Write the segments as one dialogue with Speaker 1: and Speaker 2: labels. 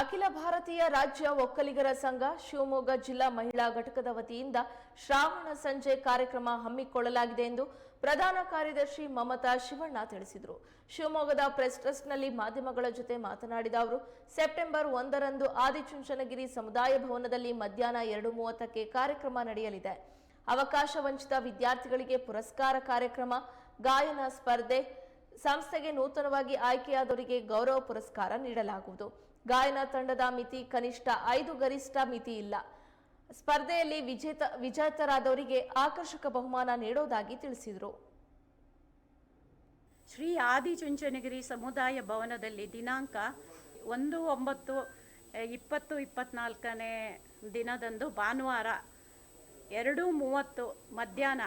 Speaker 1: ಅಖಿಲ ಭಾರತೀಯ ರಾಜ್ಯ ಒಕ್ಕಲಿಗರ ಸಂಘ ಶಿವಮೊಗ್ಗ ಜಿಲ್ಲಾ ಮಹಿಳಾ ಘಟಕದ ವತಿಯಿಂದ ಶ್ರಾವಣ ಸಂಜೆ ಕಾರ್ಯಕ್ರಮ ಹಮ್ಮಿಕೊಳ್ಳಲಾಗಿದೆ ಎಂದು ಪ್ರಧಾನ ಕಾರ್ಯದರ್ಶಿ ಮಮತಾ ಶಿವಣ್ಣ ತಿಳಿಸಿದರು. ಶಿವಮೊಗ್ಗದ ಪ್ರೆಸ್ ಟ್ರಸ್ಟ್ನಲ್ಲಿ ಮಾಧ್ಯಮಗಳ ಜೊತೆ ಮಾತನಾಡಿದ ಅವರು, ಸೆಪ್ಟೆಂಬರ್ ಒಂದರಂದು ಆದಿಚುಂಚನಗಿರಿ ಸಮುದಾಯ ಭವನದಲ್ಲಿ ಮಧ್ಯಾಹ್ನ ಎರಡು ಮೂವತ್ತಕ್ಕೆ ಕಾರ್ಯಕ್ರಮ ನಡೆಯಲಿದೆ. ಅವಕಾಶ ವಂಚಿತ ವಿದ್ಯಾರ್ಥಿಗಳಿಗೆ ಪುರಸ್ಕಾರ ಕಾರ್ಯಕ್ರಮ, ಗಾಯನ ಸ್ಪರ್ಧೆ, ಸಂಸ್ಥೆಗೆ ನೂತನವಾಗಿ ಆಯ್ಕೆಯಾದವರಿಗೆ ಗೌರವ ಪುರಸ್ಕಾರ ನೀಡಲಾಗುವುದು. ಗಾಯನ ತಂಡದ ಮಿತಿ ಕನಿಷ್ಠ ಐದು ಗರಿಷ್ಠ ಮಿತಿ ಇಲ್ಲ. ಸ್ಪರ್ಧೆಯಲ್ಲಿ ವಿಜೇತ, ವಿಜೇತರಾದವರಿಗೆ ಆಕರ್ಷಕ ಬಹುಮಾನ ನೀಡೋದಾಗಿ ತಿಳಿಸಿದರು.
Speaker 2: ಶ್ರೀ ಆದಿಚುಂಚನಗಿರಿ ಸಮುದಾಯ ಭವನದಲ್ಲಿ ದಿನಾಂಕ ಒಂದು ಒಂಬತ್ತು ಇಪ್ಪತ್ತು, ಇಪ್ಪತ್ನಾಲ್ಕನೇ ದಿನದಂದು ಭಾನುವಾರ ಎರಡು ಮೂವತ್ತು ಮಧ್ಯಾಹ್ನ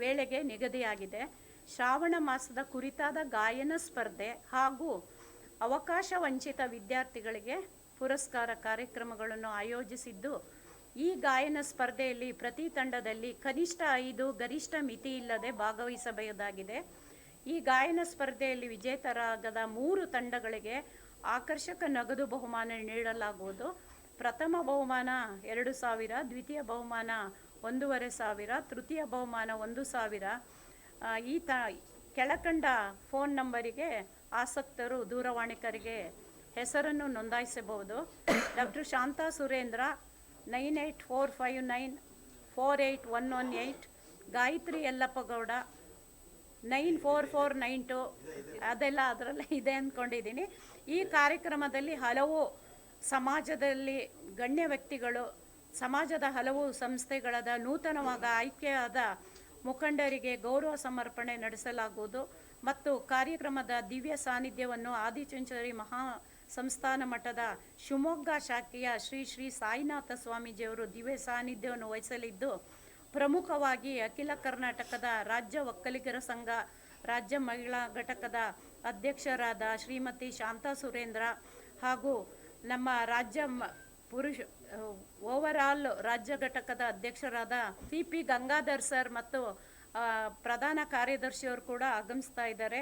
Speaker 2: ವೇಳೆಗೆ ನಿಗದಿಯಾಗಿದೆ. ಶ್ರಾವಣ ಮಾಸದ ಕುರಿತಾದ ಗಾಯನ ಸ್ಪರ್ಧೆ ಹಾಗೂ ಅವಕಾಶ ವಂಚಿತ ವಿದ್ಯಾರ್ಥಿಗಳಿಗೆ ಪುರಸ್ಕಾರ ಕಾರ್ಯಕ್ರಮಗಳನ್ನು ಆಯೋಜಿಸಿದ್ದು, ಈ ಗಾಯನ ಸ್ಪರ್ಧೆಯಲ್ಲಿ ಪ್ರತಿ ತಂಡದಲ್ಲಿ ಕನಿಷ್ಠ ಐದು, ಗರಿಷ್ಠ ಮಿತಿ ಇಲ್ಲದೆ ಭಾಗವಹಿಸಬಹುದಾಗಿದೆ. ಈ ಗಾಯನ ಸ್ಪರ್ಧೆಯಲ್ಲಿ ವಿಜೇತರಾಗದ ಮೂರು ತಂಡಗಳಿಗೆ ಆಕರ್ಷಕ ನಗದು ಬಹುಮಾನ ನೀಡಲಾಗುವುದು. ಪ್ರಥಮ ಬಹುಮಾನ ಎರಡು ಸಾವಿರ, ದ್ವಿತೀಯ ಬಹುಮಾನ ಒಂದೂವರೆ ಸಾವಿರ, ತೃತೀಯ ಬಹುಮಾನ ಒಂದು ಸಾವಿರ. ಈ ತ ಕೆಳಕಂಡ ಫೋನ್ ನಂಬರಿಗೆ ಆಸಕ್ತರು, ದೂರವಾಣಿಕರಿಗೆ ಹೆಸರನ್ನು ನೋಂದಾಯಿಸಬಹುದು. Doctor Shanta Surendra, nine eight four five nine four eight one one eight Gayatri Yellappa Gowda nine four four nine two, ಅದೆಲ್ಲ ಅದರಲ್ಲೇ ಇದೆ ಅಂದ್ಕೊಂಡಿದ್ದೀನಿ. ಈ ಕಾರ್ಯಕ್ರಮದಲ್ಲಿ ಹಲವು ಸಮಾಜದಲ್ಲಿ ಗಣ್ಯ ವ್ಯಕ್ತಿಗಳು, ಸಮಾಜದ ಹಲವು ಸಂಸ್ಥೆಗಳಾದ ನೂತನವಾದ, ಆಯ್ಕೆಯಾದ ಮುಖಂಡರಿಗೆ ಗೌರವ ಸಮರ್ಪಣೆ ನಡೆಸಲಾಗುವುದು ಮತ್ತು ಕಾರ್ಯಕ್ರಮದ ದಿವ್ಯ ಸಾನ್ನಿಧ್ಯವನ್ನು ಆದಿಚುಂಚರಿ ಮಹಾ ಸಂಸ್ಥಾನ ಮಠದ ಶಿವಮೊಗ್ಗ ಶಾಖೆಯ ಶ್ರೀ ಶ್ರೀ ಸಾಯಿನಾಥ ಸ್ವಾಮೀಜಿಯವರು ದಿವ್ಯ ಸಾನ್ನಿಧ್ಯವನ್ನು ವಹಿಸಲಿದ್ದು, ಪ್ರಮುಖವಾಗಿ ಅಖಿಲ ಕರ್ನಾಟಕದ ರಾಜ್ಯ ಒಕ್ಕಲಿಗರ ಸಂಘ, ರಾಜ್ಯ ಮಹಿಳಾ ಘಟಕದ ಅಧ್ಯಕ್ಷರಾದ ಶ್ರೀಮತಿ ಶಾಂತಾ ಸುರೇಂದ್ರ ಹಾಗೂ ನಮ್ಮ ರಾಜ್ಯ ಪುರುಷ ಓವರಾಲ್ ರಾಜ್ಯ ಘಟಕದ ಅಧ್ಯಕ್ಷರಾದ ಸಿ ಪಿ ಗಂಗಾಧರ್ ಸರ್ ಮತ್ತು ಪ್ರಧಾನ ಕಾರ್ಯದರ್ಶಿಯವರು ಕೂಡ ಆಗಮಿಸ್ತಾ ಇದ್ದಾರೆ.